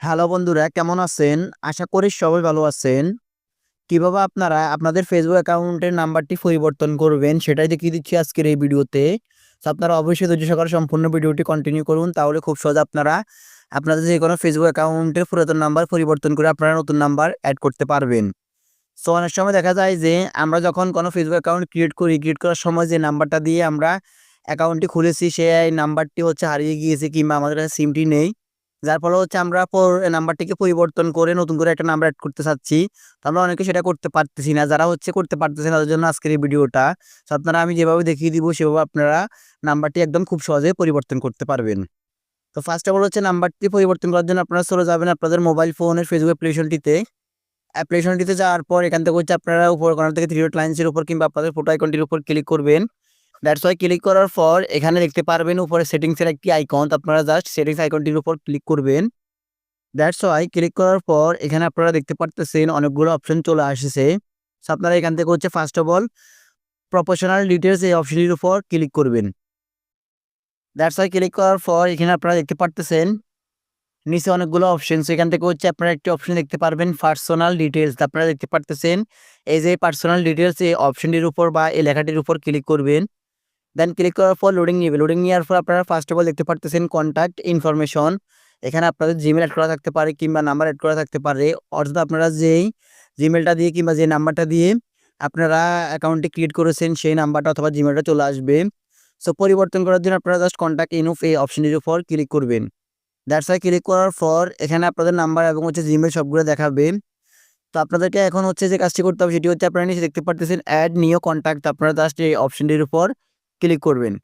Hello বন্ধুরা, কেমন আছেন? আশা করি সবাই ভালো আছেন। কীভাবে আপনারা আপনাদের ফেসবুক অ্যাকাউন্টের নাম্বারটি পরিবর্তন করবেন সেটাই দেখিয়ে দিচ্ছি আজকের এই ভিডিওতে। তো আপনারা অবশ্যই ধৈর্য সহকারে সম্পূর্ণ ভিডিওটি কন্টিনিউ করুন, তাহলে খুব সহজে আপনারা আপনাদের যে কোনো ফেসবুক অ্যাকাউন্টের পুরাতন নাম্বার পরিবর্তন করে আপনারা নতুন নাম্বার অ্যাড করতে পারবেন। সো অনেক সময় দেখা যায় যে আমরা যখন কোনো ফেসবুক অ্যাকাউন্ট ক্রিয়েট করি ক্রিয়েট করার সময় যে নাম্বারটা দিয়ে আমরা অ্যাকাউন্টটি খুলেছি, সেই নাম্বারটি হচ্ছে হারিয়ে গিয়েছে কিংবা আমাদের কাছে সিমটি নেই। যার ফলে হচ্ছে আমরা নাম্বারটিকে পরিবর্তন করে নতুন করে একটা নাম্বার অ্যাড করতে চাচ্ছি। তো আমরা অনেকে সেটা করতে পারতেছি না। যারা হচ্ছে করতে পারতেছে না, তাদের জন্য আজকের এই ভিডিওটা তো আপনারা আমি যেভাবে দেখিয়ে দিব, সেভাবে আপনারা নাম্বারটি একদম খুব সহজে পরিবর্তন করতে পারবেন। তো ফার্স্ট অফ অল হচ্ছে নাম্বারটি পরিবর্তন করার জন্য আপনারা চলে যাবেন আপনাদের মোবাইল ফোনের ফেসবুক অ্যাপ্লিকেশনটিতে অ্যাপ্লিকেশনটিতে যাওয়ার পর এখান থেকে হচ্ছে আপনারা উপর কর্নার থেকে থ্রি ডট লাইন্সের উপর কিংবা আপনাদের ফটো আইকনটির উপর ক্লিক করবেন। দ্যাটস ওয়াই ক্লিক করার পর এখানে দেখতে পারবেন উপরে সেটিংসের একটি আইকন আপনারা জাস্ট সেটিংস আইকনটির উপর ক্লিক করবেন। দ্যাটস ওয়াই ক্লিক করার পর এখানে আপনারা দেখতে পারতেছেন অনেকগুলো অপশন চলে আসছে। আপনারা এখান থেকে হচ্ছে first of all professional details এই অপশনটির উপর ক্লিক করবেন। দ্যাটস ওয়াই ক্লিক করার পর এখানে আপনারা দেখতে পারতেছেন নিচে অনেকগুলো অপশন এখান থেকে হচ্ছে আপনারা একটি অপশন দেখতে পারবেন পার্সোনাল ডিটেলস আপনারা দেখতে পারতেছেন এই যে পার্সোনাল ডিটেলস এই অপশনটির উপর বা এই লেখাটির উপর ক্লিক করবেন। দেন ক্লিক করার পর লোডিং নিবে লোডিং নেওয়ার পর আপনারা ফার্স্ট অফ অল দেখতে পারতেছেন কন্ট্যাক্ট ইনফরমেশন এখানে আপনাদের জিমেল অ্যাড করা থাকতে পারে কিংবা নাম্বার অ্যাড করা থাকতে পারে। অর্থাৎ আপনারা যেই জিমেলটা দিয়ে কিংবা যে নাম্বারটা দিয়ে আপনারা অ্যাকাউন্টটি ক্রিয়েট করেছেন, সেই নাম্বারটা অথবা জিমেলটা চলে আসবে। সো পরিবর্তন করার জন্য আপনারা জাস্ট কন্ট্যাক্ট ইনফ এই অপশনটির উপর ক্লিক করবেন। দ্যাটস ওয়াই ক্লিক করার পর এখানে আপনাদের নাম্বার এবং হচ্ছে জিমেল সবগুলো দেখাবে। তো আপনাদেরকে এখন হচ্ছে যে কাজটি করতে হবে, সেটি হচ্ছে আপনারা নিচে দেখতে পারতেছেন অ্যাড নিও কন্ট্যাক্ট আপনারা জাস্ট এই অপশনটির উপর ক্লিক করবেন।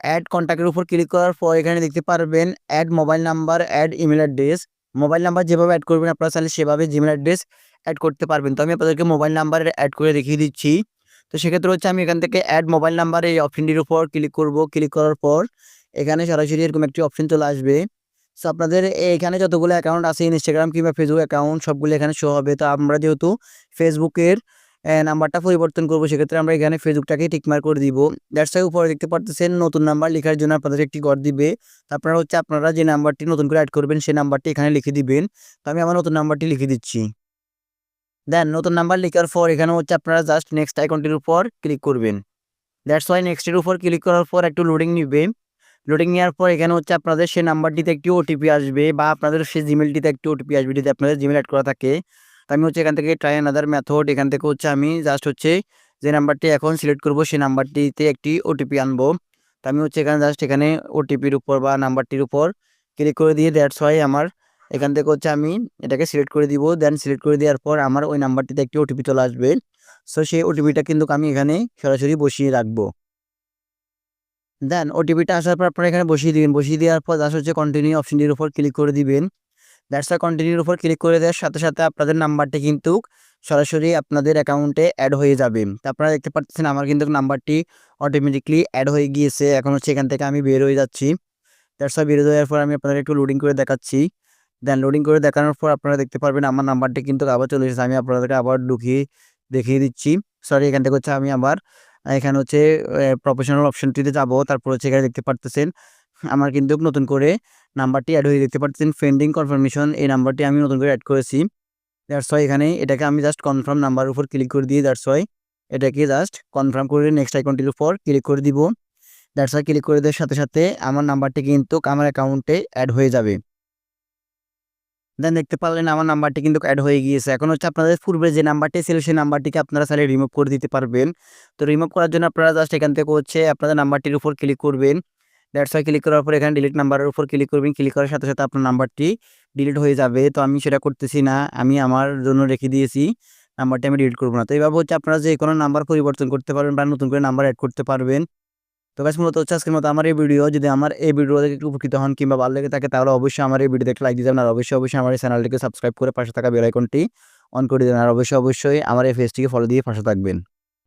অ্যাড কন্ট্যাক্টের উপর ক্লিক করার পর এখানে দেখতে পারবেন add mobile number add email address mobile number যেভাবে অ্যাড করবেন আপনারা চাইলে সেভাবে জিমেল অ্যাড্রেস অ্যাড করতে পারবেন। তো আমি আপনাদেরকে মোবাইল নাম্বার অ্যাড করে দেখিয়ে দিচ্ছি। তো সেক্ষেত্রে হচ্ছে আমি এখান থেকে অ্যাড মোবাইল নাম্বার এই অপশনটির উপর ক্লিক করব। ক্লিক করার পর এখানে সরাসরি এরকম একটি অপশন চলে আসবে। সো আপনাদের এখানে যতগুলো অ্যাকাউন্ট আছে ইনস্টাগ্রাম কিংবা ফেসবুক অ্যাকাউন্ট সবগুলো এখানে শো হবে। তো আমরা যেহেতু ফেসবুকের নাম্বারটা পরিবর্তন করব, সেক্ষেত্রে আমরা এখানে ফেসবুকটাকে টিকমার করে দিব। দ্যাটস ওয়াই উপরে দেখতে পারতেছেন, নতুন নাম্বার লেখার জন্য আপনাদের একটি ঘর দিবে। আপনারা হচ্ছে, আপনারা যে নাম্বারটি নতুন করে অ্যাড করবেন, সেই নাম্বারটি এখানে লিখে দিবেন। তো আমি আমার নতুন নাম্বারটি লিখে দিচ্ছি। দেন নতুন নাম্বার লেখার পর এখানে হচ্ছে, আপনারা জাস্ট নেক্সট আইকনটির উপর ক্লিক করবেন। দ্যাটস ওয়াই নেক্সটের উপর ক্লিক করার পর একটু লোডিং নিবে। লোডিং নেওয়ার পর এখানে হচ্ছে, আপনাদের সেই নাম্বারটিতে একটি ওটিপি আসবে, বা আপনাদের সেই জিমেলটিতে একটি ওটিপি আসবে, যদি আপনাদের জিমেল অ্যাড করা থাকে। তো আমি হচ্ছে এখান থেকে ট্রাই আনাদার মেথড এখান থেকে হচ্ছে আমি জাস্ট হচ্ছে যে নাম্বারটি এখন সিলেক্ট করব, সেই নাম্বারটিতে একটি ওটিপি আনব। তো আমি হচ্ছে এখানে জাস্ট এখানে ওটিপির উপর বা নাম্বারটির উপর ক্লিক করে দিয়ে দ্যাটস ওয়াই আমার এখান থেকে হচ্ছে আমি এটাকে সিলেক্ট করে দিব। দেন সিলেক্ট করে দেওয়ার পর আমার ওই নাম্বারটিতে একটি ওটিপি চলে আসবে। সো সেই ওটিপিটা কিন্তু আমি এখানে সরাসরি বসিয়ে রাখব। দেন ওটিপিটা আসার পর আপনারা এখানে বসিয়ে দিবেন। বসিয়ে দেওয়ার পর জাস্ট হচ্ছে কন্টিনিউ অপশনটির উপর ক্লিক করে দিবেন। দ্যাটস কন্টিনিউর উপর ক্লিক করে দেওয়ার সাথে সাথে আপনাদের নাম্বারটি কিন্তু সরাসরি আপনাদের অ্যাকাউন্টে অ্যাড হয়ে যাবে। আপনারা দেখতে পাচ্ছেন আমার কিন্তু নাম্বারটি অটোমেটিকলি অ্যাড হয়ে গিয়েছে। এখন হচ্ছে এখান থেকে আমি বের হয়ে যাচ্ছি। দ্যাটস বের হয়ে যাওয়ার পর আমি আপনাদের একটু লোডিং করে দেখাচ্ছি। দেন লোডিং করে দেখানোর পর আপনারা দেখতে পারবেন আমার নাম্বারটি কিন্তু আবার চলে এসেছে। আমি আপনাদেরকে আবার ঢুকিয়ে দেখিয়ে দিচ্ছি। সরি এখান থেকে হচ্ছে আমি আবার, এখানে হচ্ছে প্রফেশনাল অপশনটিতে যাব। তারপর হচ্ছে এখানে দেখতে পারতেছেন আমার কিন্তু নতুন করে নাম্বারটি অ্যাড হয়ে দেখতে পাচ্ছেন। ফেন্ডিং কনফার্মেশন এই নাম্বারটি আমি নতুন করে অ্যাড করেছি। দ্যাটস ওয়াই এখানে এটাকে আমি জাস্ট কনফার্ম নাম্বারের উপর ক্লিক করে দিয়ে দ্যাটস ওয়াই এটাকে জাস্ট কনফার্ম করে নেক্সট আইকনটির উপর ক্লিক করে দিব। দ্যাটস ওয়াই ক্লিক করে দেওয়ার সাথে সাথে আমার নাম্বারটি কিন্তু আমার অ্যাকাউন্টে অ্যাড হয়ে যাবে। দেন দেখতে পারলেন আমার নাম্বারটি কিন্তু অ্যাড হয়ে গিয়েছে। এখন হচ্ছে আপনাদের পূর্বে যে নাম্বারটি ছিল, সেই নাম্বারটিকে আপনারা চাইলে রিমুভ করে দিতে পারবেন। তো রিমুভ করার জন্য আপনারা জাস্ট এখান থেকে হচ্ছে আপনাদের নাম্বারটির উপর ক্লিক করবেন। দ্যাটস ওয়াই ক্লিক করার পর এখানে ডিলিট নাম্বারের উপর ক্লিক করবেন। ক্লিক করার সাথে সাথে আপনার নাম্বারটি ডিলিট হয়ে যাবে। তো আমি সেটা করতেছি না। আমি আমার জন্য রেখে দিয়েছি। নাম্বারটি আমি ডিলিট করব না। তো এইভাবে হচ্ছে আপনারা যে কোনো নাম্বার পরিবর্তন করতে পারবেন বা নতুন করে নাম্বার অ্যাড করতে পারবেন। তো গাছ মূলত হচ্ছে আজকের মতো আমার এই ভিডিও যদি আমার এই ভিডিও থেকে উপকৃত হন কিংবা ভালো লেগে থাকে, তাহলে অবশ্যই আমার এই ভিডিওতে লাইক দিতে আর অবশ্যই অবশ্যই আমার এই চ্যানেলটিকে সাবস্ক্রাইব করে পাশে থাকা বেল আইকনটি অন করে দেবেন। আর অবশ্যই অবশ্যই আমার এই ফেসটিকে ফলো দিয়ে পাশে থাকবেন।